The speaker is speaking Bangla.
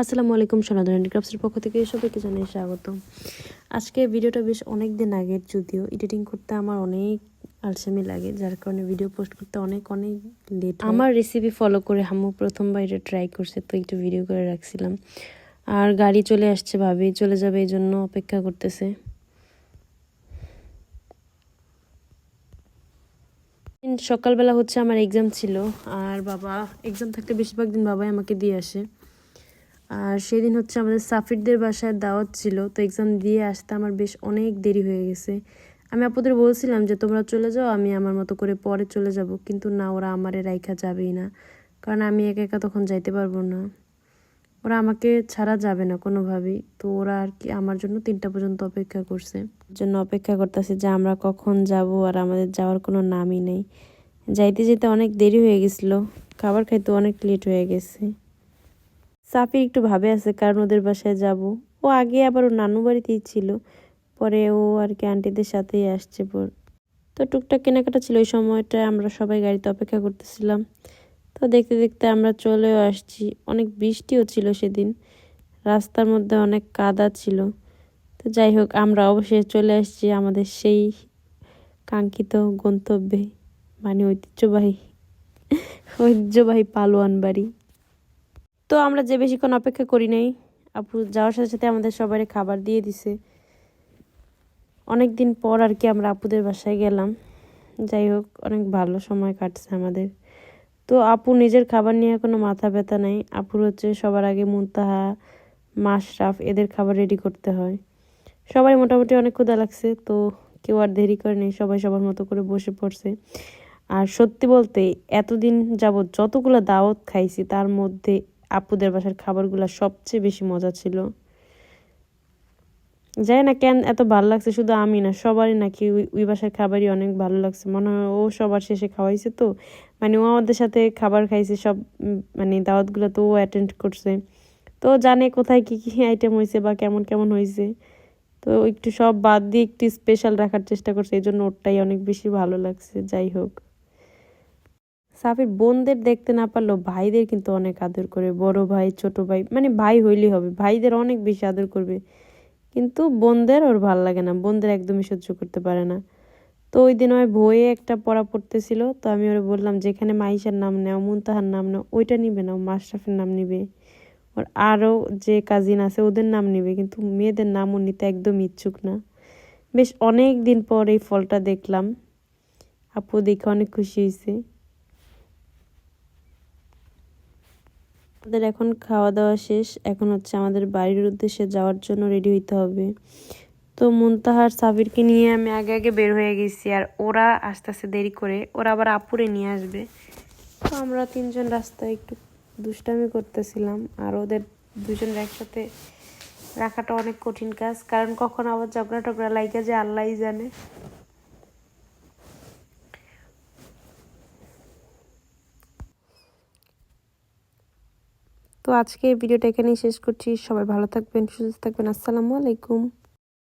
আসসালামু আলাইকুম সনাতন ক্রাফটসের পক্ষ থেকে সবাইকে জানাই স্বাগত। আজকে ভিডিওটা বেশ অনেক দিন আগের, যদিও এডিটিং করতে আমার অনেক আলসামি লাগে, যার কারণে ভিডিও পোস্ট করতে অনেক অনেক লেট আমার রেসিপি ফলো করে হামু প্রথমবার এটা ট্রাই করছে, তো একটু ভিডিও করে রাখছিলাম। আর গাড়ি চলে আসছে ভাবি, চলে যাবে এই জন্য অপেক্ষা করতেছে। সকালবেলা হচ্ছে আমার এক্সাম ছিল, আর বাবা এক্সাম থাকতে বেশিরভাগ দিন বাবাই আমাকে দিয়ে আসে। আর সেদিন হচ্ছে আমাদের সাফিরদের বাসায় দাওয়াত ছিল, তো এক্সাম দিয়ে আসতে আমার বেশ অনেক দেরি হয়ে গেছে। আমি আপুদের বলছিলাম যে, তোমরা চলে যাও, আমি আমার মতো করে পরে চলে যাব। কিন্তু না, ওরা আমারে রাইখা যাবেই না, কারণ আমি একা একা তখন যাইতে পারব না। ওরা আমাকে ছাড়া যাবে না কোনোভাবেই, তো ওরা আর কি আমার জন্য তিনটা পর্যন্ত অপেক্ষা করছে। জন্য অপেক্ষা করতেছে যে, আমরা কখন যাব আর আমাদের যাওয়ার কোনো নামই নেই। যাইতে যেতে অনেক দেরি হয়ে গেছিল, খাবার খাইতে অনেক লেট হয়ে গেছে। সাফির একটু ভাবে আছে, কারণ ওদের বাসায় যাব। ও আগে আবার ওর নানু বাড়িতেই ছিল। পরে ও আর কি আন্টিদের সাথেই আসছে পর। তো টুকটাক কেনাকাটা ছিল ওই সময়টা আমরা সবাই গাড়িতে অপেক্ষা করতেছিলাম। তো দেখতে দেখতে আমরা চলেও আসছি। অনেক বৃষ্টিও ছিল সেদিন। রাস্তার মধ্যে অনেক কাদা ছিল। তো যাই হোক, আমরা অবশ্যই চলে আসছি আমাদের সেই কাঙ্ক্ষিত গন্তব্যে মানে ঐতিহ্যবাহী ঐতিহ্যবাহী পালোয়ান বাড়ি। তো আমরা যে বেশিক্ষণ অপেক্ষা করি নাই, আপু যাওয়ার সাথে সাথে আমাদের সবারই খাবার দিয়ে দিছে। অনেক দিন পর আর কি আমরা আপুদের বাসায় গেলাম। যাই হোক, অনেক ভালো সময় কাটছে আমাদের। তো আপু নিজের খাবার নিয়ে কোনো মাথা ব্যথা নাই। আপুর হচ্ছে সবার আগে মুনতাহা, মাশরাফ, এদের খাবার রেডি করতে হয়। সবাই মোটামুটি অনেক ক্ষুদা লাগছে, তো কেউ আর দেরি করে নেই, সবাই সবার মতো করে বসে পড়ছে। আর সত্যি বলতে, এতদিন যাবৎ যতগুলো দাওয়াত খাইছি, তার মধ্যে আপুদের বাসার খাবারগুলো সবচেয়ে বেশি মজা ছিল। যাই না কেন, এত ভালো লাগছে শুধু আমি না, সবারই নাকি ওই বাসার খাবারই অনেক ভালো লাগছে। মনে হয় ও সবার শেষে খাওয়াইছে তো। মানে ও আমাদের সাথে খাবার খাইছে, সব মানে দাওয়াতগুলো তো ও অ্যাটেন্ড করছে। তো জানে কোথায় কি কি আইটেম হয়েছে বা কেমন কেমন হয়েছে তো একটু সব বাদ দিয়ে একটু স্পেশাল রাখার চেষ্টা করছে এই জন্য ওরটাই অনেক বেশি ভালো লাগছে। যাই হোক। সাফির বোনদের দেখতে না পারলেও ভাইদের কিন্তু অনেক আদর করে। বড় ভাই, ছোট ভাই মানে ভাই হইলেই হবে, ভাইদের অনেক বেশি আদর করবে। কিন্তু বোনদের ওর ভালো লাগে না, বোনদের একদমই সহ্য করতে পারে না। তো ওই দিন ওই বইয়ে একটা পড়া পড়তেছিল, তো আমি ওরা বললাম, যেখানে মাইশার নাম নেও, মুনতাহার নাম নেও, ওইটা নিবে না মাশরাফের নাম নিবে। ওর আরও যে কাজিন আছে, ওদের নাম নিবে, কিন্তু মেয়েদের নামও নিতে একদম ইচ্ছুক না। বেশ অনেক দিন পর এই ফলটা দেখলাম। আপু দেখে অনেক খুশি হয়েছে আমাদের এখন খাওয়া দাওয়া শেষ। এখন হচ্ছে আমাদের বাড়ির উদ্দেশ্যে যাওয়ার জন্য রেডি হইতে হবে। তো মুনতাহার সাবিরকে নিয়ে আমি আগে আগে বের হয়ে গেছি আর ওরা আস্তে আস্তে দেরি করে, ওরা আবার আপুরে নিয়ে আসবে। তো আমরা তিনজন রাস্তায় একটু দুষ্টামি করতেছিলাম আর ওদের দুজন একসাথে রাখাটা অনেক কঠিন কাজ। কারণ কখন আবার ঝগড়া টগড়া লাইগা যে আল্লাহ জানে। তো আজকে ভিডিওটা এখানেই শেষ করছি। সবাই ভালো থাকবেন সুস্থ থাকবেন। আসসালামু আলাইকুম।